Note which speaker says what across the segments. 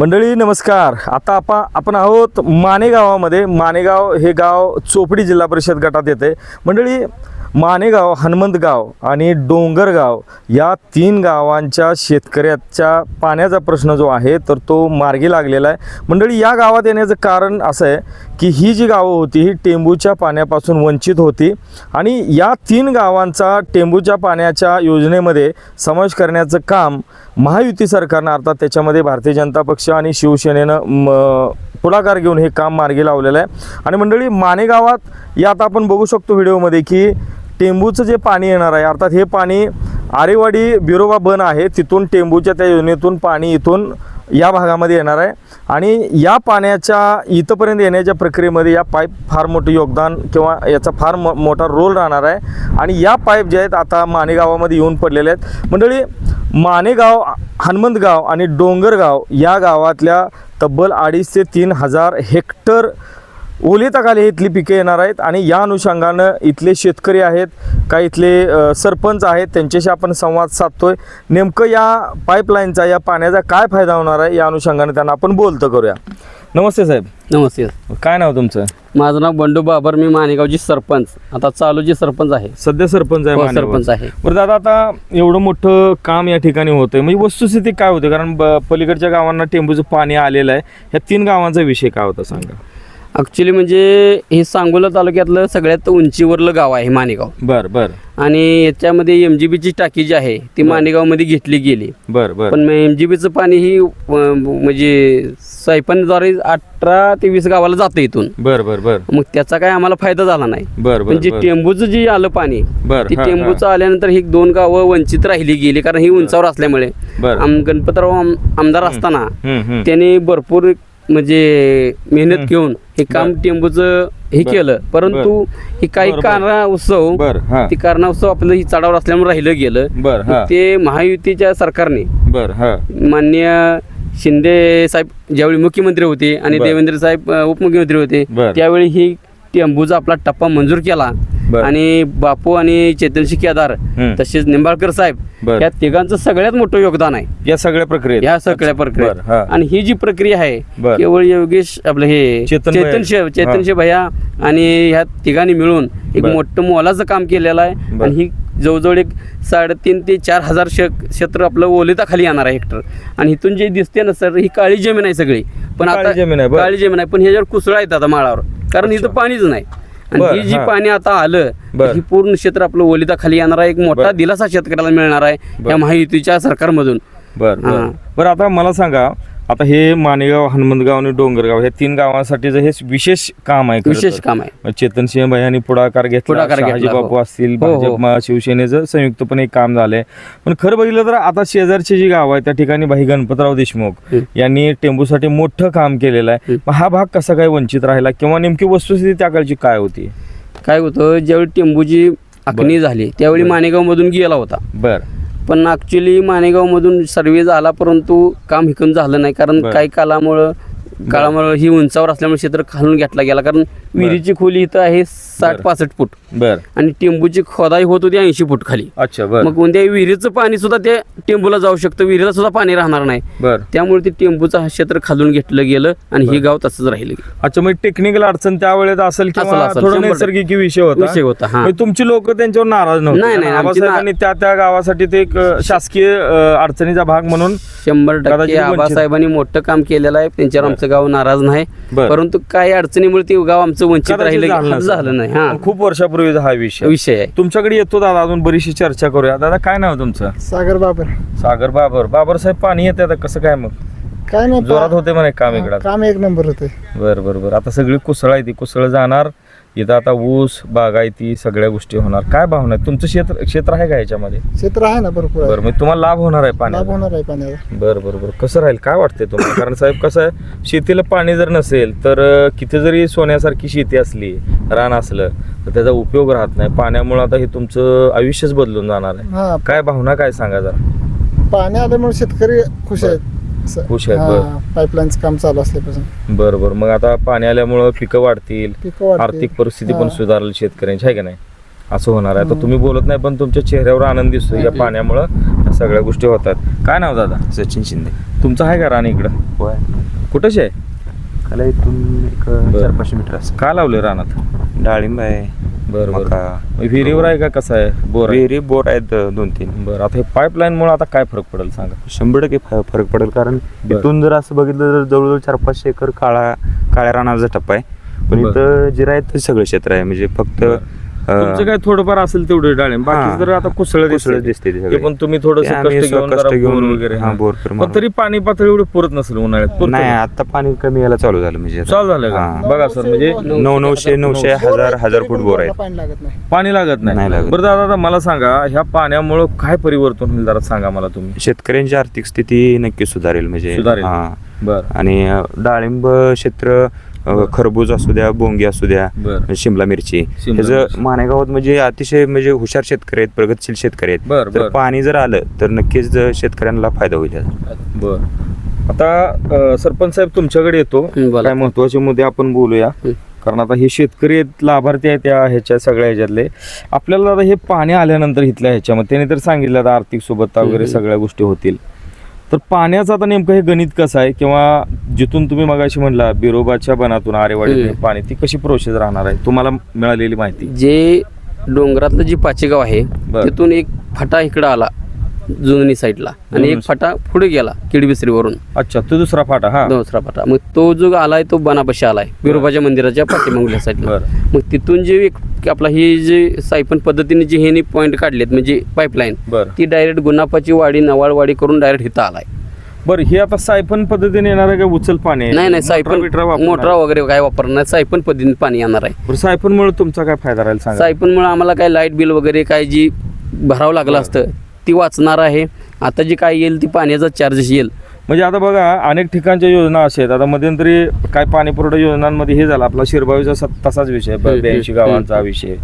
Speaker 1: मंडळी नमस्कार. आता आपण आपण आहोत मानेगावामध्ये. मानेगाव हे गाव चोपडी जिल्हा परिषद गटात येते. मंडळी मानेगाव हनुमंतगाव आणि डोंगरगाव या तीन गावांच्या शेतकऱ्याच्या पाण्याचा प्रश्न जो आहे तर तो मार्गी लागलेला आहे. मंडळी या गावात येण्याचं कारण असं आहे की ही जी गावं होती ही टेंबूच्या पाण्यापासून वंचित होती आणि या तीन गावांचा टेंबूच्या पाण्याच्या योजनेमध्ये समावेश करण्याचं काम महायुती सरकारनं अर्थात त्याच्यामध्ये भारतीय जनता पक्ष आणि शिवसेनेनं म, पुढाकार घेऊन हे काम मार्गी लावलेलं आहे. आणि मंडळी मानेगावात यात आपण बघू शकतो व्हिडिओमध्ये की टेंबूचं जे पाणी येणार आहे अर्थात हे पाणी आरेवाडी बिरोबा बन आहे तिथून टेंबूच्या त्या योजनेतून पाणी इथून या भागामध्ये येणार आहे. आणि या पाण्याच्या इथंपर्यंत येण्याच्या प्रक्रियेमध्ये या पाईप फार मोठं योगदान किंवा याचा फार मो मोठा रोल राहणार आहे. आणि या पाईप जे आहेत आता मानेगावामध्ये येऊन पडलेले आहेत. मंडळी मानेगाव हनुमंतगाव आणि डोंगरगाव या गावातल्या तब्बल अडीच ते तीन हजार हेक्टर ओलिताखाली इथली पिके येणार आहेत आणि या अनुषंगानं इथले शेतकरी आहेत का इथले सरपंच आहेत त्यांच्याशी आपण संवाद साधतोय. नेमकं या पाईपलाईनचा या पाण्याचा काय फायदा होणार आहे या अनुषंगाने त्यांना आपण बोलतं करूया. नमस्ते साहेब.
Speaker 2: नमस्ते.
Speaker 1: काय नाव तुमचं?
Speaker 2: माझं नाव बंडू बाबर मी मानेगावची सरपंच. आता चालू जे सरपंच आहे.
Speaker 1: सध्या सरपंच आहे
Speaker 2: हो. सरपंच आहे.
Speaker 1: बरं दादा आता एवढं मोठं काम या ठिकाणी होतंय. म्हणजे वस्तुस्थिती काय होते? कारण ब- पलीकडच्या गावांना टेंबूचं पाणी आलेलं आहे. ह्या तीन गावांचा विषय काय होता सांगा.
Speaker 2: ॲक्च्युली म्हणजे हे सांगोला तालुक्यातलं सगळ्यात उंचीवरलं गाव आहे मानेगाव
Speaker 1: बर बर.
Speaker 2: आणि याच्यामध्ये एम जी बीची टाकी जी आहे ती मानेगावमध्ये घेतली गेली.
Speaker 1: बर बर.
Speaker 2: पण एम जी बीचं पाणी ही अं, म्हणजे सायपनद्वारे अठरा ते वीस गावाला जातं इथून.
Speaker 1: बर बर बर.
Speaker 2: मग त्याचा काय आम्हाला फायदा झाला नाही.
Speaker 1: बर बर
Speaker 2: पण जे
Speaker 1: बर.
Speaker 2: टेंबूचं जे आलं पाणी
Speaker 1: बर
Speaker 2: ती
Speaker 1: हा,
Speaker 2: टेंबूचं आल्यानंतर ही दोन गावं वंचित राहिली गेली कारण ही उंचावर असल्यामुळे.
Speaker 1: बर.
Speaker 2: आम गणपतराव आम- आमदार असताना
Speaker 1: हम्म, हम्म.
Speaker 2: त्यांनी भरपूर म्हणजे मेहनत घेऊन हे काम टेंबूचं हे. केलं. परंतु ही काही
Speaker 1: बर हा.
Speaker 2: ती कारणास्तव आपलं ही चढावर असल्यामुळे राहिलं गेलं. ते महायुतीच्या सरकारने
Speaker 1: बर हा.
Speaker 2: माननीय शिंदे साहेब ज्यावेळी मुख्यमंत्री होते आणि. देवेंद्र साहेब उपमुख्यमंत्री होते. त्यावेळी ही टेंबूचा आपला टप्पा मंजूर केला. आणि बापू आणि चेतनशी केदार. तसेच निंबाळकर साहेब. या तिघांचं सगळ्यात मोठं योगदान आहे
Speaker 1: या सगळ्या प्रक्रियेत
Speaker 2: या सगळ्या. प्रक्रियेत आणि ही जी प्रक्रिया आहे. केवळ योगेश आपलं हे
Speaker 1: चेतन
Speaker 2: चेतन
Speaker 1: भैया.
Speaker 2: आणि ह्या तिघांनी मिळून एक. मोठं मोलाचं काम केलेलं आहे. आणि ही जवळजवळ एक साडेतीन ते चार हजार शे क्षेत्र आपलं ओलिताखाली येणार आहे हेक्टर आणि इथून जे दिसते ना सर ही काळी जमीन आहे सगळी पण आता. काळी जमीन आहे पण ह्याच्यावर कुसळा आहेत आता माळावर कारण इथं पाणीच नाही आणि
Speaker 1: बर,
Speaker 2: ही जी
Speaker 1: हा.
Speaker 2: पाणी आता आलं
Speaker 1: बर.
Speaker 2: ही पूर्ण क्षेत्र आपलं ओलिताखाली येणार आहे एक मोठा
Speaker 1: बर.
Speaker 2: दिलासा शेतकऱ्याला मिळणार आहे. या महायुतीच्या सरकारमधून
Speaker 1: बर बर
Speaker 2: हा.
Speaker 1: बरं आता मला सांगा आता हे मानेगाव हनुमंतगाव आणि डोंगरगाव हे तीन गावांसाठी हे विशेष काम आहे खरं
Speaker 2: विशेष
Speaker 1: तर.
Speaker 2: काम आहे
Speaker 1: चेतन सिंह भाईयांनी पुढाकार घेतला
Speaker 2: पुढाकार घेतला,
Speaker 1: शहाजी
Speaker 2: हो.
Speaker 1: बापू असतील
Speaker 2: हो, हो.
Speaker 1: भाजप म- शिवसेनेचं संयुक्तपणे एक काम झालंय पण खरं बघितलं तर आता शेजारची जी गाव आहे त्या ठिकाणी भाई गणपतराव देशमुख
Speaker 2: हं.
Speaker 1: यांनी टेंबूसाठी मोठं काम केलेलं आहे
Speaker 2: हं.
Speaker 1: मग हा भाग कसा काय वंचित राहिला किंवा नेमकी वस्तुस्थिती त्या काळची काय होती
Speaker 2: काय होतं ज्यावेळी टेंबूची आखणी झाली त्यावेळी. मानेगावमधून गेला होता
Speaker 1: बर
Speaker 2: पण ॲक्च्युली मानेगावमधून सर्वे झाला परंतु काम हिकून झालं नाही. कारण
Speaker 1: बर.
Speaker 2: काही कालामुळं काळामुळं ही उंचावर असल्यामुळे क्षेत्र खालून घेतला गेला. कारण विहिरीची खोली इथं आहे साठ. पासष्ट फूट
Speaker 1: बर
Speaker 2: आणि टेंबूची खोदाई होत होती ऐंशी फूट खाली
Speaker 1: अच्छा बर
Speaker 2: मग कोणत्या विहिरीचं पाणी सुद्धा त्या टेंबूला जाऊ शकतं विहिरीला सुद्धा पाणी राहणार नाही
Speaker 1: बर
Speaker 2: त्यामुळे ते टेंबूचं हा क्षेत्र खालून घेतलं गेलं आणि हे गाव तसंच राहिलं
Speaker 1: अच्छा मग टेक्निकल अडचण त्यावेळेस असेल किंवा
Speaker 2: असेल.
Speaker 1: थोडं
Speaker 2: शंभर
Speaker 1: नैसर्गिक विषय होता
Speaker 2: विषय होता, हा.
Speaker 1: म्हणजे तुमची लोक त्यांच्यावर नाराज नव्हते
Speaker 2: नाही, नाही, आमची
Speaker 1: त्या त्या गावासाठी ते एक अ, शासकीय अ, अडचणीचा भाग म्हणून
Speaker 2: शंभर टक्के
Speaker 1: कदाचित वंचित.
Speaker 2: आबासाहेबांनी मोठं काम केलेलं आहे त्यांच्यावर. आमचं गाव नाराज नाही
Speaker 1: बर.
Speaker 2: परंतु काही अडचणीमुळे ते गाव आमचं वंचित
Speaker 1: कदाचित
Speaker 2: राहिलं
Speaker 1: झालं नसेल.
Speaker 2: झालं नाही हा.
Speaker 1: खूप वर्षापूर्वीचा हा विषय.
Speaker 2: विषय आहे.
Speaker 1: तुमच्याकडे येतो दादा अजून बरीचशी चर्चा करूया. दादा काय नाव तुमचं?
Speaker 3: सागर बाबर.
Speaker 1: सागर बाबर. बाबर साहेब पाणी येते आता कसं काय मग?
Speaker 3: काय नाही
Speaker 1: जोरात होते म्हणे काम इकडं.
Speaker 3: काम एक नंबर होते
Speaker 1: बर बर बर. आता सगळी कुसळ आहे ती. कुसळ जाणार. इथं आता ऊस बागायती सगळ्या गोष्टी होणार. काय भावना आहे तुमचं क्षेत्र क्षेत्र आहे का याच्यामध्ये?
Speaker 3: क्षेत्र आहे ना भरपूर आहे.
Speaker 1: बरं मग तुम्हाला लाभ होणार आहे
Speaker 3: लाभ
Speaker 1: पाण्याचा
Speaker 3: होणार आहे पाण्याचा.
Speaker 1: बरं बरं बरं. कसं राहील? काय वाटतंय तुम्हाला? कारण साहेब कसं आहे? शेतीला पाणी जर नसेल तर अं, किती जरी सोन्यासारखी शेती असली रान असलं तर त्याचा उपयोग राहत नाही. पाण्यामुळे आता हे तुमचं आयुष्यच बदलून जाणार आहे.
Speaker 3: हा.
Speaker 1: काय भावना काय सांगा जरा?
Speaker 3: पाणी आल्यामुळे शेतकरी खुश आहेत.
Speaker 1: खुश आहेत,
Speaker 3: हा,
Speaker 1: बरं.
Speaker 3: पाईपलाईनचं काम चालू असल्यापासून.
Speaker 1: बरं बरं. मग आता पाणी आल्यामुळं पिकं वाढतील
Speaker 3: पिकं वाढतील.
Speaker 1: आर्थिक परिस्थिती पण
Speaker 3: हा.
Speaker 1: सुधारेल शेतकऱ्यांची आहे का नाही? असं होणार आहे. आता तुम्ही बोलत नाही पण तुमच्या चेहऱ्यावर आनंद दिसतो या पाण्यामुळं. या सगळ्या गोष्टी होतात. काय नाव दादा?
Speaker 4: सचिन शिंदे.
Speaker 1: तुमचं आहे का रान इकडं?
Speaker 4: होय.
Speaker 1: कुठंच आहे?
Speaker 4: त्याला इथून एक
Speaker 1: बरं.
Speaker 4: चार पाचशे मीटर असं.
Speaker 1: काय लावले रानात?
Speaker 4: डाळिंब आहे.
Speaker 1: बरं
Speaker 4: मका
Speaker 1: बरं विहिरीवर आहे का? कसं आहे? बोर आहे?
Speaker 4: विहिरी बोर आहेत अं, दोन तीन.
Speaker 1: बरं आता हे पाईपलाईन मुळे आता काय फरक पडेल सांगा?
Speaker 4: शंभर टक्के फ- फरक पडेल कारण
Speaker 1: बरं.
Speaker 4: इथून जर असं बघितलं तर जवळजवळ चार पाचशे एकर काळा काळ्या रानाचा टप्पा आहे. पण
Speaker 1: बरं.
Speaker 4: इथं जिरायत सगळं क्षेत्र आहे. म्हणजे फक्त
Speaker 1: बरं. तुमचं काय थोडंफार असेल तेवढे डाळिंब बाकी. तर आता कुसळ
Speaker 4: कुसळ दिसते ते.
Speaker 1: पण तुम्ही थोडस
Speaker 4: आम्ही
Speaker 1: कष्ट घेऊन
Speaker 4: कष्ट
Speaker 1: जरा
Speaker 4: घेऊन,
Speaker 1: बोर वगैरे
Speaker 4: हां,
Speaker 1: हां.
Speaker 4: बोर
Speaker 1: पण
Speaker 4: मारून.
Speaker 1: तरी पाणी पातळी एवढी पुरत नसेल उन्हाळ्यात पुरतं
Speaker 4: नाही
Speaker 1: का?
Speaker 4: आता पाणी कमी यायला चालू झालं म्हणजे आता.
Speaker 1: चालू झालं का
Speaker 4: हां.
Speaker 1: बघा सर म्हणजे
Speaker 4: नऊ नऊशे नऊशे हजार हजार फूट बोर आहेत
Speaker 3: पाणी लागत नाही
Speaker 1: पाणी लागत नाही
Speaker 4: नाही लागत.
Speaker 1: बरं दादा आता मला सांगा ह्या पाण्यामुळं काय परिवर्तन होईल जरा सांगा मला तुम्ही
Speaker 4: शेतकऱ्यांची आर्थिक स्थिती नक्की सुधारेल म्हणजे
Speaker 1: सुधारेल.
Speaker 4: हां.
Speaker 1: बर
Speaker 4: आणि अ, डाळिंब क्षेत्र खरबूज असू द्या बोंगी असू द्या
Speaker 1: बर
Speaker 4: शिमला मिरची ह्याचं. मानेगावात म्हणजे अतिशय म्हणजे हुशार शेतकरी आहेत प्रगतशील शेतकरी आहेत तर. पाणी जर आलं तर नक्कीच शेतकऱ्यांना फायदा होईल.
Speaker 1: बर आता सरपंच साहेब तुमच्याकडे येतो. काय महत्त्वाचे मुद्दे आपण बोलूया. कारण आता हे शेतकरी आहेत लाभार्थी आहेत त्या ह्याच्या सगळ्या ह्याच्यातले आपल्याला आता हे पाणी आल्यानंतर इथल्या ह्याच्यामध्ये त्याने तर सांगितलं आता आर्थिक सोबतता वगैरे. सगळ्या गोष्टी होतील तर पाण्याचं आता नेमकं हे गणित कसं आहे किंवा जिथून तुम्ही मगाशी म्हणला बिरोबाच्या बनातून आरेवाडी. पाणी ती कशी प्रोसेस राहणार आहे तुम्हाला मिळालेली माहिती
Speaker 2: जे डोंगरातलं जे पाचेगाव आहे. तिथून एक फाटा इकडं आला जुननी साईडला आणि एक. फाटा पुढे गेला किडबिसरीवरून.
Speaker 1: अच्छा तो दुसरा फाटा हा?
Speaker 2: दुसरा फाटा. मग तो जो आलाय तो बनापाशी आलाय बिरोबाच्या मंदिराच्या पाठीमागल्या साईडला. मग तिथून जे एक आपला ही जे सायपन पद्धतीने जे हे पॉईंट काढलेत म्हणजे पाईपलाईन ती डायरेक्ट गुन्हापाची वाडी नवाळवाडी करून डायरेक्ट इथं आलाय.
Speaker 1: बरं हे आता सायफन पद्धतीने येणार आहे का उचल पाणी?
Speaker 2: नाही नाही सायपन? मोटरा वगैरे काय वापरणार नाही. सायपन पद्धतीने पाणी येणार आहे.
Speaker 1: बरं सायफनमुळे तुमचा काय फायदा राहील सांगा?
Speaker 2: सायपनमुळे आम्हाला काय लाइट बिल वगैरे काय जी भरावं लागलं. असतं ती वाचणार आहे. आता जी काय येईल ती पाण्याचा चार्जेस येईल.
Speaker 1: म्हणजे आता बघा अनेक ठिकाणच्या योजना अशा आहेत. आता मध्यंतरी काय पाणी पुरवठा योजनांमध्ये हे झालं. आपला शिरबावीचा स- तसाच विषय ब्याऐंशी गावांचा विषय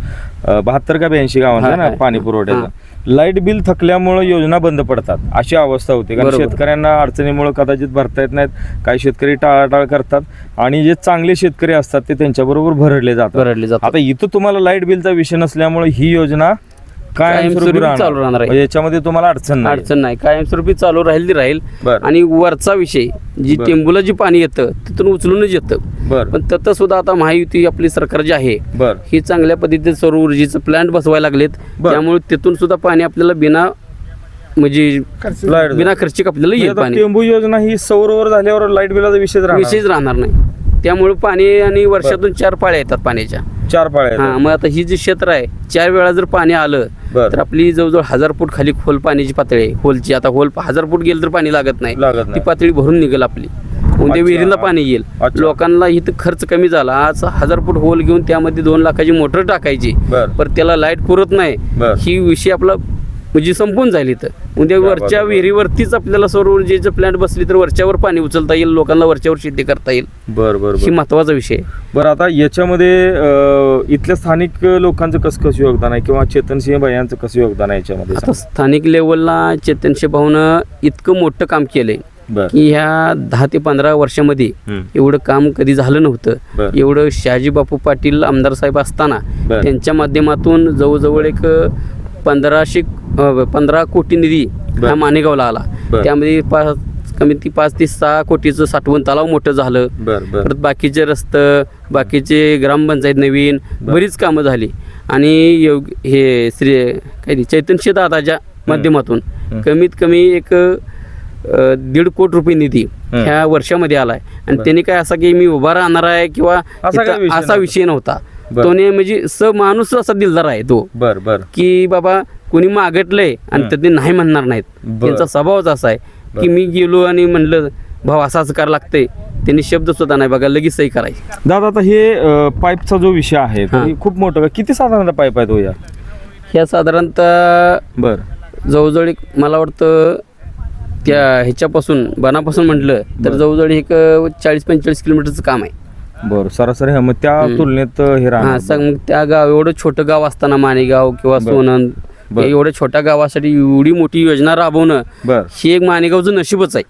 Speaker 1: बहात्तर का ब्याऐंशी गावांचा ना पाणी. पुरवठ्याचा लाइट बिल थकल्यामुळे योजना बंद पडतात. अशी अवस्था होते. कारण. शेतकऱ्यांना अडचणीमुळे कदाचित भरता येत नाहीत. काही शेतकरी टाळाटाळ करतात. आणि जे चांगले शेतकरी असतात ते त्यांच्याबरोबर भरडले जातात.
Speaker 2: भरडले जातात.
Speaker 1: आता इथं तुम्हाला लाइट बिलचा विषय नसल्यामुळे ही योजना कायमस्वरूपी
Speaker 2: चालू राहणार आहे.
Speaker 1: म्हणजे याच्यामध्ये तुम्हाला अडचण नाही.
Speaker 2: अडचण नाही. कायमस्वरूपी चालू राहील ती राहील.
Speaker 1: बरं.
Speaker 2: आणि वरचा विषय जी
Speaker 1: बरं.
Speaker 2: टेंबूला जे पाणी येतं तिथून उचलूनच येतं.
Speaker 1: बर.
Speaker 2: पण तसं सुद्धा आता महायुती आपली सरकार जी आहे
Speaker 1: बर.
Speaker 2: ही चांगल्या पद्धतीने सौर ऊर्जेचं प्लांट बसवायला लागलेत.
Speaker 1: बरं.
Speaker 2: त्यामुळे तिथून सुद्धा पाणी आपल्याला बिना म्हणजे
Speaker 1: लाइट.
Speaker 2: बिना खर्चिक आपल्याला
Speaker 1: म्हणजे
Speaker 2: येईल
Speaker 1: आता
Speaker 2: पाणी.
Speaker 1: टेंबू योजना ही सौरवर झाल्यावर लाइट बिलाचा विषयच राहणार
Speaker 2: विषयच राहणार नाही. त्यामुळे पाणी आणि वर्षातून चार पाळ्या येतात पाण्याच्या.
Speaker 1: चार पाळ्या
Speaker 2: हा. मग आता ही जी क्षेत्र आहे चार वेळा जर पाणी आलं. तर आपली जवळजवळ हजार फूट खाली खोल पाण्याची पातळी आहे. होलची आता होल हजार फूट गेलं तर पाणी लागत नाही. ती पातळी भरून निघेल आपली. उद्या विहिरीला पाणी येईल. लोकांना इथं खर्च कमी झाला. आज हजार फूट होल घेऊन त्यामध्ये दोन लाखाची मोटर टाकायची. पण त्याला लाइट पुरत नाही. ही विषय आपला म्हणजे संपून जाईल इथं उद्या वरच्या. विहिरीवरतीच आपल्याला सौर ऊर्जेचं प्लांट बसली तर वरच्यावर पाणी उचलता येईल लोकांना वरच्यावर शेती करता येईल
Speaker 1: बर बर
Speaker 2: ही महत्त्वाचा विषय.
Speaker 1: बरं आता याच्यामध्ये इथल्या स्थानिक लोकांचं कसं कसं योगदान आहे किंवा चेतनसिंह भैयांचं कसं योगदान आहे याच्यामध्ये
Speaker 2: आता स्थानिक लेवलला चेतनशे भाऊनं इतकं मोठं काम केलंय की ह्या दहा ते पंधरा वर्षामध्ये. एवढं काम कधी झालं नव्हतं. एवढं शहाजी बापू पाटील आमदार साहेब असताना. त्यांच्या माध्यमातून जवळजवळ एक पंधराशे पंधरा कोटी निधी. हा मानेगावला आला. त्यामध्ये पाच कमीत कमी पाच ते सहा कोटीचं साठवण तलाव मोठं झालं परत बाकीचे रस्तं बाकीचे ग्रामपंचायत नवीन
Speaker 1: बरं.
Speaker 2: बरीच कामं झाली आणि योग हे श्री ते चैतन्य दादाच्या माध्यमातून. कमीत कमी एक दीड कोटी रुपये निधी. ह्या वर्षामध्ये आलाय आणि. त्यांनी काय असा की मी उभा राहणार आहे किंवा
Speaker 1: असा काही विषय नव्हता.
Speaker 2: तोने म्हणजे स माणूस असा दिलदार आहे तो
Speaker 1: बर बर
Speaker 2: की बाबा कोणी मागटलंय आणि
Speaker 1: हं.
Speaker 2: त्याने नाही म्हणणार नाहीत
Speaker 1: बरं.
Speaker 2: त्यांचा स्वभावच असा आहे की. मी गेलो आणि म्हणलं भाऊ असा असं करायला लागतंय त्यांनी शब्द सुद्धा नाही बघा लगेच सही करायची
Speaker 1: दादा आता हे अं, पाईपचा जो विषय आहे तो
Speaker 2: हां.
Speaker 1: हे खूप मोठं का किती साधारणतः पाईप आहे तो या
Speaker 2: ह्या साधारणतः
Speaker 1: बर
Speaker 2: जवळजवळ एक मला वाटतं त्या ह्याच्यापासून बनापासून म्हटलं तर. जवळजवळ एक चाळीस पंचेचाळीस किलोमीटरचं काम आहे
Speaker 1: बर सरासरी हा मग त्या. तुलनेत हे
Speaker 2: हां
Speaker 1: राहणार
Speaker 2: सांग मग त्या गाव एवढं छोटं गाव असताना मानेगाव किंवा. सोनंद एवढ्या छोट्या गावासाठी एवढी मोठी योजना राबवणं ही एक मानेगावचं नशीबच आहे.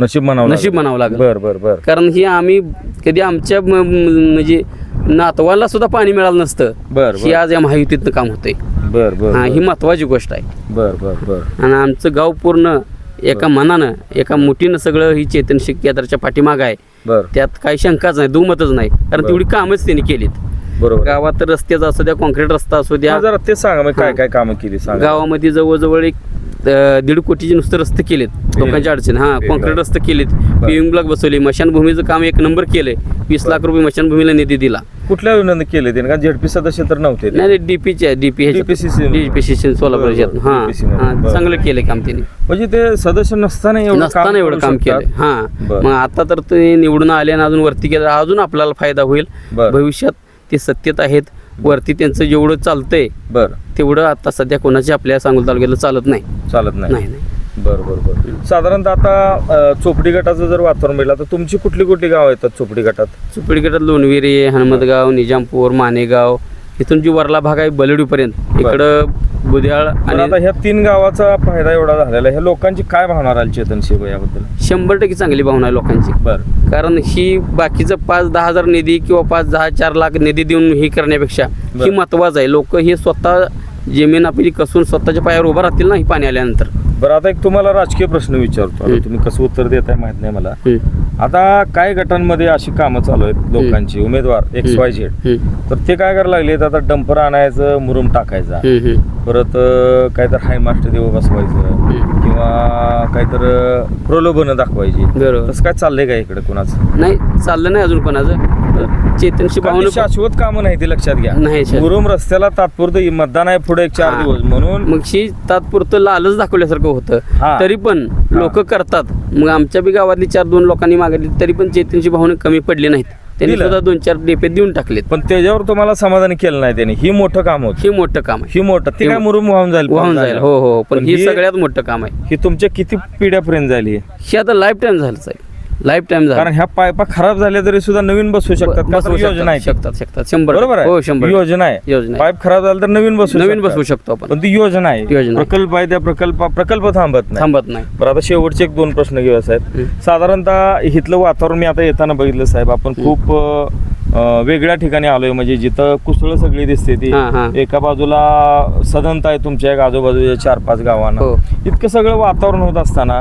Speaker 1: नशीब म्हणावं
Speaker 2: नशीब म्हणावं लागेल.
Speaker 1: बर बर बर.
Speaker 2: कारण ही आम्ही कधी आमच्या म्हणजे नातवाला सुद्धा पाणी मिळालं नसतं.
Speaker 1: बर
Speaker 2: ही आज या महायुतीतनं काम होतंय.
Speaker 1: बर बर
Speaker 2: हा ही महत्वाची गोष्ट आहे.
Speaker 1: बर बर बर.
Speaker 2: आणि आमचं गाव पूर्ण एका मनानं एका मुठीनं सगळं ही चेतन शिक केंद्राच्या पाठीमाग आहे.
Speaker 1: बर.
Speaker 2: त्यात काही शंकाच नाही दुमतच नाही. कारण. तेवढी कामच त्यांनी केलीत.
Speaker 1: बरोबर.
Speaker 2: गावात रस्त्याचा असू द्या कॉन्क्रीट रस्ता असू द्या.
Speaker 1: जरा ते सांगा मग काय. काय कामं केली सांगा.
Speaker 2: गावामध्ये जवळजवळ एक अं, दीड कोटीचे नुसते रस्ते केलेत लोकांच्या अडचणी. हा कॉन्क्रीट रस्ते केलेत. पीएम ब्लॉक बसवले. मशानभूमीचं काम एक नंबर केलंय. वीस लाख रुपये मशानभूमीला निधी दिला.
Speaker 1: कुठल्या विनंती केले ते? का झेडपी सदस्य तर नव्हते ते?
Speaker 2: नाही डीपीचे डीपी
Speaker 1: DPCC.
Speaker 2: डीपीसी सोलापूर. हा. हा. चांगलं केलंय काम त्यांनी.
Speaker 1: म्हणजे ते सदस्य नसताना एवढं
Speaker 2: नसताना एवढं
Speaker 1: करू
Speaker 2: काम
Speaker 1: शकतात.
Speaker 2: केलंय. हा.
Speaker 1: बरं.
Speaker 2: मग आता तर ते निवडून आले आणि अजून वरती गेलं. अजून आपल्याला फायदा होईल.
Speaker 1: बरं.
Speaker 2: भविष्यात ते सत्तेत आहेत वरती त्यांचं जेवढं चालतंय
Speaker 1: बर.
Speaker 2: तेवढं आता सध्या कोणाच्या आपल्या सांगोल तालुक्याला चालत नाही.
Speaker 1: चालत नाही.
Speaker 2: नाही नाही.
Speaker 1: बर बर बर. साधारणतः आता अं, चोपडी गटाचं जर वातावरण बघितलं तर तुमची कुठली कुठली गाव येतात चोपडी गटात?
Speaker 2: चुपडीकडे लोणविरे हनुमतगाव निजामपूर मानेगाव इथून जी वरला भाग आहे बलडीपर्यंत इकडं बुद्याळ
Speaker 1: पण आता
Speaker 2: आणि
Speaker 1: ह्या तीन गावाचा फायदा एवढा झालेला आहे. ह्या लोकांची काय भावना राहील चेतन शिव याबद्दल?
Speaker 2: शंभर टक्के चांगली भावना आहे लोकांची.
Speaker 1: बर.
Speaker 2: कारण ही बाकीचं पाच दहा हजार निधी किंवा पाच दहा चार लाख निधी देऊन ही करण्यापेक्षा ही. महत्वाचं आहे. लोक हे स्वतः जमीन आपली कसून स्वतःच्या पायावर उभं राहतील ना ही पाणी आल्यानंतर.
Speaker 1: बरं आता एक तुम्हाला राजकीय प्रश्न विचारतो. आता. तुम्ही कसं उत्तर देताय माहीत नाही मला. आता काय गटांमध्ये अशी कामं चालू आहेत लोकांची? उमेदवार एक्स वाय झेड तर ते काय करायला लागले आता डंपर आणायचं मुरुम टाकायचा. परत अं, काहीतरी हाय मास्टर देव बसवायचं. किंवा काहीतरी प्रलोभनं दाखवायची. तसं काय चाललंय का इकडे कोणाचं?
Speaker 2: नाही चाललं नाही अजून कोणाचं. चेतनशी भावना
Speaker 1: शाश्वत कामं नाही ते लक्षात घ्या.
Speaker 2: नाही शाश्वत.
Speaker 1: मुरुम रस्त्याला तात्पुरतं मतदान आहे पुढे एक चार
Speaker 2: हा.
Speaker 1: दिवस म्हणून.
Speaker 2: मग ही तात्पुरतं लालच दाखवल्यासारखं होतं.
Speaker 1: हा.
Speaker 2: तरी पण लोक करतात. मग आमच्या बी गावातली चार दोन लोकांनी मागितली तरी पण चेतनची भावना कमी पडली नाहीत. त्यांनी
Speaker 1: दिलं.
Speaker 2: सुद्धा दोन चार डेपे देऊन टाकलेत.
Speaker 1: पण त्याच्यावर तुम्हाला समाधान केलं नाही त्याने. ही मोठं काम होत.
Speaker 2: हे मोठं काम आहे.
Speaker 1: ही मोठं. ते
Speaker 2: हे-
Speaker 1: काय मुरुम वाहून जाईल
Speaker 2: वाहून जाईल. हो हो पण
Speaker 1: पण
Speaker 2: ही
Speaker 1: ही-
Speaker 2: सगळ्यात मोठं काम आहे.
Speaker 1: ही तुमच्या किती पिढ्यापर्यंत झाली?
Speaker 2: हे आता लाईफ टाईम झालं साहेब लाईफ झालं
Speaker 1: कारण ह्या पायपा खराब झाल्या तरी सुद्धा नवीन बसवू शकतात का?
Speaker 2: बसवू
Speaker 1: योजना आहे ती.
Speaker 2: शकतात शकतात शंभर
Speaker 1: बरोबर
Speaker 2: हो
Speaker 1: आहे
Speaker 2: शंभर
Speaker 1: योजना आहे
Speaker 2: योजना आहे.
Speaker 1: पाईप खराब झाला तर नवीन बसवू
Speaker 2: नवीन
Speaker 1: शकतात.
Speaker 2: बसवू शकतो आपण
Speaker 1: पण ती योजना आहे
Speaker 2: योजना आहे.
Speaker 1: प्रकल्प आहे त्या प्रकल्प प्रकल्प थांबत नाही
Speaker 2: थांबत नाही
Speaker 1: बरं आता शेवटचे एक दोन प्रश्न घेऊया साहेब
Speaker 2: हं.
Speaker 1: साधारणतः इथलं वातावरण मी आता येताना बघितलं साहेब आपण खूप अ, वेगळ्या ठिकाणी आलोय म्हणजे जिथं कुसळ सगळी दिसते ती
Speaker 2: हां, हां.
Speaker 1: एका बाजूला सदंत आहे तुमच्या एक आजूबाजूच्या चार पाच गावांना
Speaker 2: हो.
Speaker 1: इतकं सगळं वातावरण होत असताना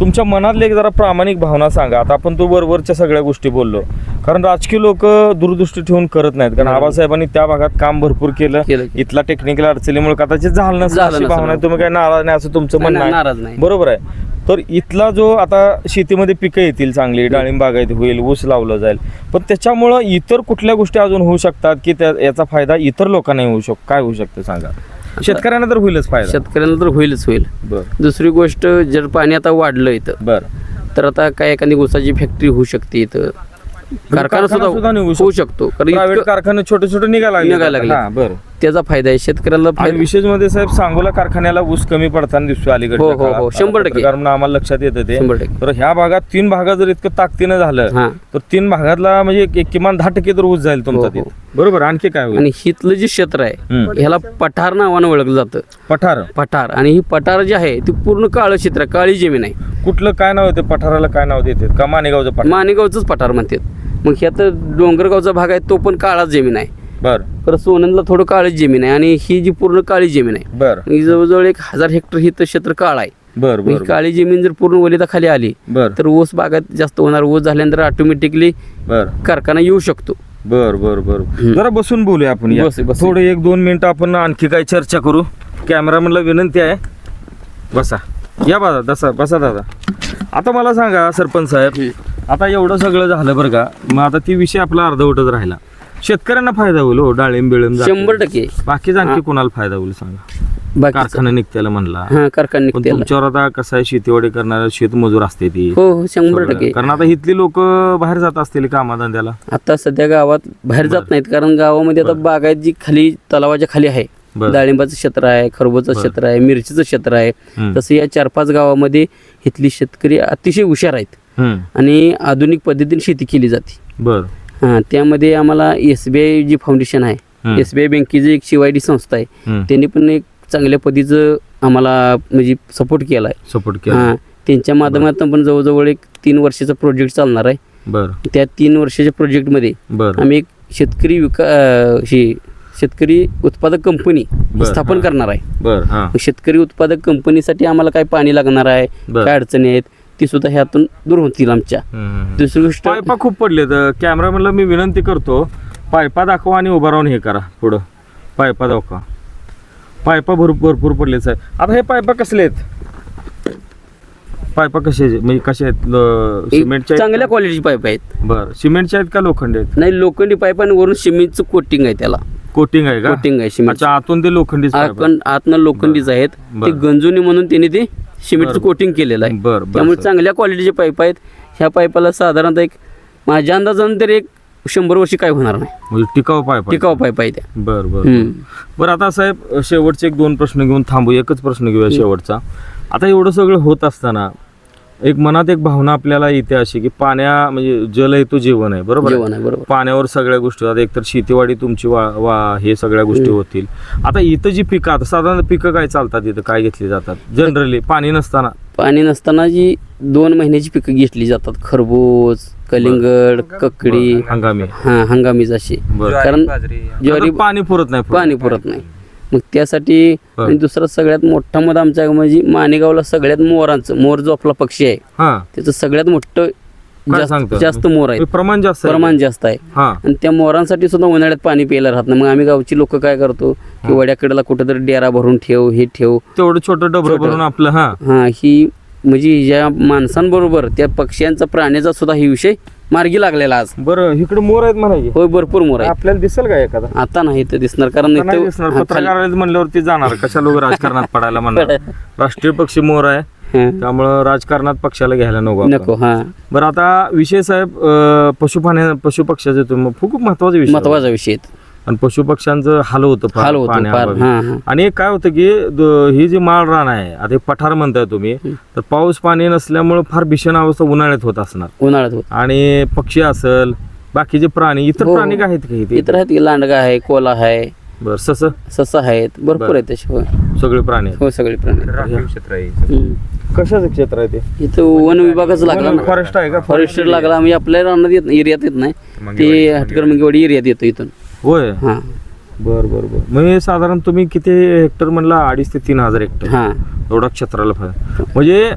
Speaker 1: तुमच्या मनातली एक जरा प्रामाणिक भावना सांगा. आता आपण तो बरोबरच्या सगळ्या गोष्टी बोललो. कारण राजकीय लोक दूरदृष्टी ठेवून करत नाहीत. कारण. आबासाहेबांनी त्या भागात काम भरपूर केलं. इथला टेक्निकल अडचणीमुळे कदाचित झालं नसेल अशी भावना आहे.
Speaker 2: हो.
Speaker 1: तुम्ही काय नाराज नाही असं तुमचं म्हणणं आहे.
Speaker 2: नाराज नाही.
Speaker 1: बरोबर आहे. तर इथला जो आता शेतीमध्ये पिकं येतील चांगली डाळिंब बागायती होईल ऊस लावलं जाईल. पण त्याच्यामुळं इतर कुठल्या गोष्टी अजून होऊ शकतात की त्या याचा फायदा इतर लोकांना होऊ शकतो काय होऊ शकतं सांगा? शेतकऱ्यांना तर होईलच फायदा.
Speaker 2: शेतकऱ्यांना तर होईलच होईल.
Speaker 1: बर.
Speaker 2: दुसरी गोष्ट जर पाणी आता वाढलं इथं
Speaker 1: बर.
Speaker 2: तर आता काय एखादी ऊसाची फॅक्टरी होऊ शकते इथं. कारखाना
Speaker 1: कारखाना सुद्धा निघू
Speaker 2: होऊ शकतो. कारण
Speaker 1: प्रायव्हेट
Speaker 2: इतकं
Speaker 1: कारखाने छोटे छोटे निघायला लागले
Speaker 2: निघायला लागले.
Speaker 1: हा बर.
Speaker 2: त्याचा फायदा आहे. शेतकऱ्याला
Speaker 1: आणि
Speaker 2: फायदा
Speaker 1: विशेषमध्ये साहेब सांगोला कारखान्याला ऊस कमी पडताना दिसतो अलीकडे
Speaker 2: हो, हो, हो, शंभर टक्के.
Speaker 1: कारण आम्हाला लक्षात येतं ते.
Speaker 2: शंभर टक्के.
Speaker 1: तर ह्या भागात तीन भागात जर इतकं ताकदीनं झालं तर तीन भागातला म्हणजे एक- एक किमान दहा टक्के तर ऊस जाईल तुमचा
Speaker 2: हो,
Speaker 1: तिथे. बरोबर? आणखी काय होईल?
Speaker 2: आणि हितलं जे क्षेत्र आहे. ह्याला पठार नावानं ओळखलं जातं.
Speaker 1: पठार.
Speaker 2: पठार. आणि ही पठार जे आहे ती पूर्ण काळं क्षेत्र आहे, काळी जमीन आहे.
Speaker 1: कुठलं काय नाव येते? पठाराला काय नाव देते का मानेगावचं पठार?
Speaker 2: मानेगावचंच पठार म्हणतात. मग ह्यात डोंगरगावचा भाग आहे तो पण काळाच जमीन आहे.
Speaker 1: बर.
Speaker 2: परत सोनंदला थोडं काळीच जमीन आहे आणि ही जी पूर्ण काळी जमीन आहे
Speaker 1: बर.
Speaker 2: ही जवळजवळ एक हजार हेक्टर ही क्षेत्र काळ आहे.
Speaker 1: बर
Speaker 2: ही
Speaker 1: बर.
Speaker 2: काळी जमीन जर पूर्ण वलिताखाली आली
Speaker 1: बर.
Speaker 2: तर ऊस बागात जास्त होणार ऊस झाल्यानंतर ऑटोमॅटिकली
Speaker 1: बर.
Speaker 2: कारखाना येऊ शकतो.
Speaker 1: बर बर बर. जरा बसून बोलूया आपण. थोडं एक दोन मिनिटं आपण आणखी काय चर्चा करू. कॅमेरामॅनला विनंती आहे. बसा. या बाबा दसा बसा दादा. आता मला सांगा सरपंच साहेब आता एवढं सगळं झालं बरं का? मग आता ती विषय आपला अर्धवटच राहिला. शेतकऱ्यांना फायदा होईल हो डाळिंब बिळिंब जातील.
Speaker 2: शंभर टक्के
Speaker 1: बाकीच आणखी. कोणाला फायदा होईल सांगा
Speaker 2: बाकी
Speaker 1: कारखाना निघत्याला म्हणला
Speaker 2: हा कारखाना
Speaker 1: पण
Speaker 2: निघते
Speaker 1: तुमच्यावर आता कसं आहे शेतीवाडी करणारे शेतमजूर असते ती
Speaker 2: हो हो शंभर. टक्के
Speaker 1: कारण आता इथली लोक बाहेर जात असतील कामाधंद्याला
Speaker 2: आता सध्या गावात बाहेर जात नाहीत कारण गावामध्ये आता बागायत जी खाली तलावाच्या खाली आहे
Speaker 1: बरं.
Speaker 2: डाळिंबाचं क्षेत्र आहे खरबूजचं. क्षेत्र आहे मिरचीचं क्षेत्र आहे
Speaker 1: हम्म.
Speaker 2: तसं या चार पाच गावामध्ये इथली शेतकरी अतिशय हुशार आहेत
Speaker 1: हम्म.
Speaker 2: आणि आधुनिक पद्धतीने शेती केली जाते
Speaker 1: बर
Speaker 2: हां त्यामध्ये आम्हाला S B I G foundation आहे. एस बी आय बँकेची एक शिवाय डी संस्था आहे. त्यांनी पण एक चांगल्या पद्धतीचं आम्हाला म्हणजे सपोर्ट केला आहे
Speaker 1: सपोर्ट केला
Speaker 2: हां त्यांच्या माध्यमातून पण जवळजवळ एक तीन वर्षाचा प्रोजेक्ट चालणार आहे.
Speaker 1: बर.
Speaker 2: त्या तीन वर्षाच्या प्रोजेक्टमध्ये आम्ही एक शेतकरी विका ही शेतकरी उत्पादक कंपनी स्थापन. करणार आहे. शेतकरी उत्पादक कंपनीसाठी आम्हाला काय पाणी लागणार आहे. काय अडचणी आहेत? ती सुद्धा ह्यातून दूर होतील आमच्या. दुसरी गोष्ट
Speaker 1: पायपा खूप पडलेत कॅमेरामॅनला मी विनंती करतो पायपा दाखवा आणि उभा राहून हे करा पुढं. पायपा दाखवा. पायपा भर भरपूर पडले साहेब. आता हे पायपा कसले आहेत? पायपा कसे आहेत? म्हणजे कसे आहेत? सिमेंटच्या
Speaker 2: चांगल्या? क्वालिटीची पाईप आहेत.
Speaker 1: बरं. सिमेंटच्या आहेत का लोखंडी आहेत?
Speaker 2: नाही लोखंडी पाईप आणि वरून सिमेंटचं कोटिंग आहे त्याला.
Speaker 1: कोटिंग आहे का?
Speaker 2: कोटिंग आहे सिमेंट
Speaker 1: आतून ते.
Speaker 2: आपण आतनं लोखंडीच आहेत. ते गंजुनी म्हणून त्यांनी ते सिमेंटचं. कोटिंग केलेलं आहे
Speaker 1: बर
Speaker 2: त्यामुळे. चांगल्या क्वालिटीचे पाईप आहेत ह्या पाईपाला साधारणतः एक माझ्या अंदाजानं तरी एक शंभर वर्षी काय होणार नाही
Speaker 1: म्हणजे टिकाऊ पाईप आहे.
Speaker 2: टिकाऊ पाईप आहे त्या
Speaker 1: बर बर. बरं आता साहेब शेवटचे एक दोन प्रश्न घेऊन थांबू एकच प्रश्न घेऊया शेवटचा आता एवढं सगळं होत असताना एक मनात एक भावना आपल्याला येते अशी की पाण्या म्हणजे जल आहे तो जीवन आहे बरोबर. आहे पाण्यावर सगळ्या गोष्टी होतात एकतर शेतीवाडी तुमची वा वा हे सगळ्या गोष्टी होतील. आता इथं जी पिकं आता साधारण पिकं काय चालतात इथं? काय घेतली जातात? जनरली पाणी नसताना.
Speaker 2: पाणी नसताना जी दोन महिन्याची पिकं घेतली जातात खरबूज कलिंगड ककडी.
Speaker 1: हंगामी.
Speaker 2: हा हंगामीच अशी.
Speaker 1: बरं.
Speaker 2: कारण ज्वारी
Speaker 1: आता पाणी पुरत नाही.
Speaker 2: पाणी पुरत नाही. मग त्यासाठी. आणि दुसरा सगळ्यात मोठा मत आमच्या म्हणजे माणेगावला सगळ्यात मोरांचं मोर जो आपला पक्षी आहे
Speaker 1: हा.
Speaker 2: त्याचं सगळ्यात मोठं जास्त मोर आहे.
Speaker 1: प्रमाण जास्त आहे.
Speaker 2: प्रमाण जास्त आहे. आणि त्या मोरांसाठी सुद्धा उन्हाळ्यात पाणी प्यायला राहत नाही. मग आम्ही गावची लोक काय करतो? की वड्याकडेला कुठेतरी डेरा भरून ठेव हे ठेव.
Speaker 1: तेवढं छोटं डबरं. भरून आपलं हा.
Speaker 2: हा ही म्हणजे या माणसांबरोबर त्या पक्ष्यांचा प्राण्याचा सुद्धा ही विषय मार्गी लागलेला आज.
Speaker 1: बरं इकडे मोर आहेत म्हणायचे.
Speaker 2: होय भरपूर मोर आहे
Speaker 1: आपल्याला दिसेल का एखादा?
Speaker 2: आता नाही तर दिसणार कारण
Speaker 1: आता नाही
Speaker 2: इथं-
Speaker 1: दिसणार
Speaker 2: खाली-
Speaker 1: पत्रकार म्हणल्यावरती जाणार. कशा लोक राजकारणात पडायला म्हणणार? राष्ट्रीय पक्षी मोर आहे.
Speaker 2: हा,
Speaker 1: त्यामुळं राजकारणात पक्षाला घ्यायला नको आपण.
Speaker 2: नको हा.
Speaker 1: बरं आता विषय साहेब अं, पशुपाण्या पशु पक्षाचे तुम्ही खूप महत्त्वाचा विषय
Speaker 2: महत्त्वाचा विषय आहे.
Speaker 1: आणि पशु पक्ष्यांचं हाल होतं फार
Speaker 2: हाल होतो फार. हा हा.
Speaker 1: आणि एक काय होतं की द- ही जी माळ रान आहे आता हे पठार म्हणताय तुम्ही तर पाऊस पाणी नसल्यामुळे फार भीषण अवस्था उन्हाळ्यात होत असणार.
Speaker 2: उन्हाळ्यात होत.
Speaker 1: आणि पक्षी असेल बाकीचे प्राणी इतर
Speaker 2: हो,
Speaker 1: प्राणी
Speaker 2: हो.
Speaker 1: काय आहेत का इथे?
Speaker 2: इतर आहेत की लांडगा आहे कोला आहे.
Speaker 1: बरं सस?
Speaker 2: ससा आहेत भरपूर. आहेत तसे होय.
Speaker 1: सगळे प्राणी आहेत.
Speaker 2: हो सगळे प्राणी
Speaker 4: राखीव क्षेत्र आहे
Speaker 2: हम्म.
Speaker 1: कशाचं क्षेत्र आहे ते?
Speaker 2: इथं वन विभागाचं लागला ना.
Speaker 1: फॉरेस्ट आहे का?
Speaker 2: फॉरेस्टर लागला आम्ही आपल्या रानात येत एरियात येत नाही. ते हटकर मंगेवाडी एरियात येतो इथून.
Speaker 1: होय?
Speaker 2: हा.
Speaker 1: बर बर बर. हे साधारण तुम्ही किती हेक्टर म्हणला? अडीच ते तीन हजार हेक्टर.
Speaker 2: हा.
Speaker 1: एवढा क्षेत्राला फायदा म्हणजे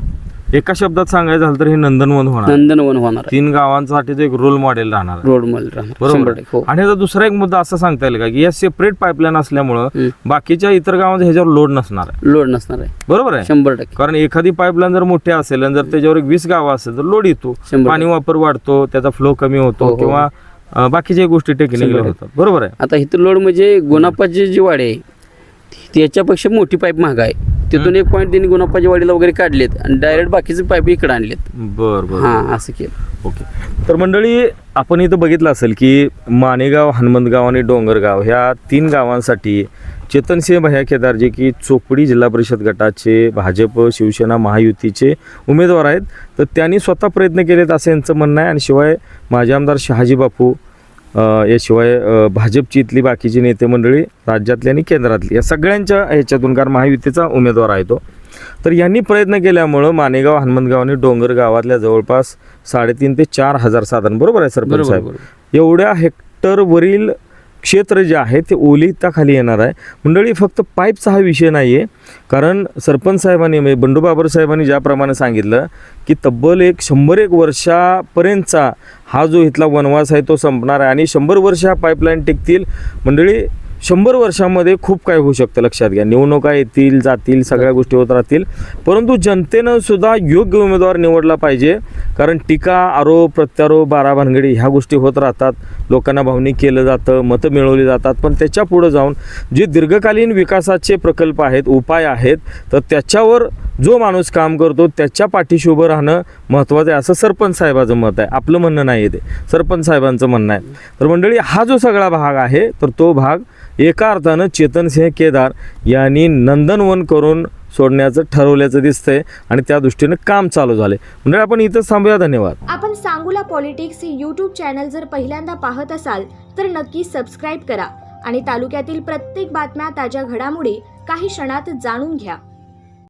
Speaker 1: एका शब्दात सांगायचं झालं तर हे नंदनवन होणार.
Speaker 2: नंदनवन होणार.
Speaker 1: तीन गावांसाठी जो एक रोल मॉडेल राहणार.
Speaker 2: रोड मल राहणार.
Speaker 1: बरोबर?
Speaker 2: शंभर
Speaker 1: आहे.
Speaker 2: टक्के. हो.
Speaker 1: आणि ह्याचा दुसरा एक मुद्दा असा सांगता येईल का की या सेपरेट पाईपलाईन असल्यामुळं. बाकीच्या इतर गावांचा ह्याच्यावर लोड नसणार आहे.
Speaker 2: लोड नसणार आहे.
Speaker 1: बरोबर आहे?
Speaker 2: शंभर टक्के.
Speaker 1: कारण एखादी पाईपलाईन जर मोठी असेल आणि जर त्याच्यावर एक वीस गावं असेल तर लोड येतो.
Speaker 2: शंभर
Speaker 1: पाणी वापर वाढतो त्याचा फ्लो कमी
Speaker 2: हो,
Speaker 1: होतो
Speaker 2: हो.
Speaker 1: किंवा अं, बाकीच्या गोष्टी टेक्निकल
Speaker 2: शंभर
Speaker 1: होतात. बरोबर आहे.
Speaker 2: आता इथं लोड म्हणजे गुणापाची जी वाडी आहे त्याच्यापेक्षा मोठी पाईप महाग आहे. तिथून एक पॉईंट त्यांनी गुणापाची वाडीला वगैरे काढलेत आणि डायरेक्ट बाकीचे पाईप इकडे आणलेत.
Speaker 1: बर बर.
Speaker 2: हा असं केलं.
Speaker 1: ओके. तर मंडळी आपण इथं बघितलं असेल की मानेगाव हनुमंतगाव आणि डोंगरगाव ह्या तीन गावांसाठी चेतनसिंह भैया केदार जे की चोपडी जिल्हा परिषद गटाचे भाजप शिवसेना महायुतीचे उमेदवार आहेत. तर त्यांनी स्वतः प्रयत्न केलेत असं यांचं म्हणणं आहे. आणि शिवाय माजी आमदार शहाजी बापू याशिवाय भाजपची इथली बाकीची नेते मंडळी राज्यातली आणि केंद्रातली या सगळ्यांच्या ह्याच्यातून कारण महायुतीचा उमेदवार आहे तो. तर यांनी प्रयत्न केल्यामुळं मानेगाव हनुमंतगाव आणि डोंगर गावातल्या जवळपास साडेतीन ते चार हजार साधारण. बरोबर आहे सरपंच साहेब? एवढ्या हेक्टरवरील क्षेत्र जे आहे ते ओलिताखाली येणार आहे. मंडळी फक्त पाईपचा हा विषय नाही आहे कारण सरपंच साहेबांनी म्हणजे बंडू बाबर साहेबांनी ज्याप्रमाणे सांगितलं की तब्बल एक शंभर एक वर्षापर्यंतचा हा जो इथला वनवास आहे तो संपणार आहे आणि शंभर वर्ष हा पाईपलाईन टिकतील. मंडळी शंभर वर्षामध्ये खूप काय होऊ शकतं लक्षात घ्या. निवडणुका येतील जातील सगळ्या गोष्टी होत राहतील. परंतु जनतेनं सुद्धा योग्य उमेदवार निवडला पाहिजे. कारण टीका आरोप प्रत्यारोप बारा भानगडी ह्या गोष्टी होत राहतात. लोकांना भावनिक केलं जातं मतं मिळवली जातात. पण त्याच्या पुढं जाऊन जे दीर्घकालीन विकासाचे प्रकल्प आहेत उपाय आहेत तर त्याच्यावर जो माणूस काम करतो त्याच्या पाठीशी उभं राहणं महत्त्वाचं आहे. असं सरपंच साहेबाचं मत आहे. आपलं म्हणणं नाही आहे ते. सरपंच साहेबांचं म्हणणं आहे. तर मंडळी हा जो सगळा भाग आहे तर तो भाग एका अर्थानं चेतनसिंह केदार यांनी नंदनवन करून सोडण्याचं ठरवल्याचं दिसतंय आणि त्या दृष्टीनं काम चालू झाले म्हणजे आपण इथं थांबूया. धन्यवाद.
Speaker 5: आपण सांगूला पॉलिटिक्स हे यूट्यूब चॅनल जर पहिल्यांदा पाहत असाल तर नक्की सबस्क्राईब करा आणि तालुक्यातील प्रत्येक बातम्या ताज्या घडामोडी काही क्षणात जाणून घ्या.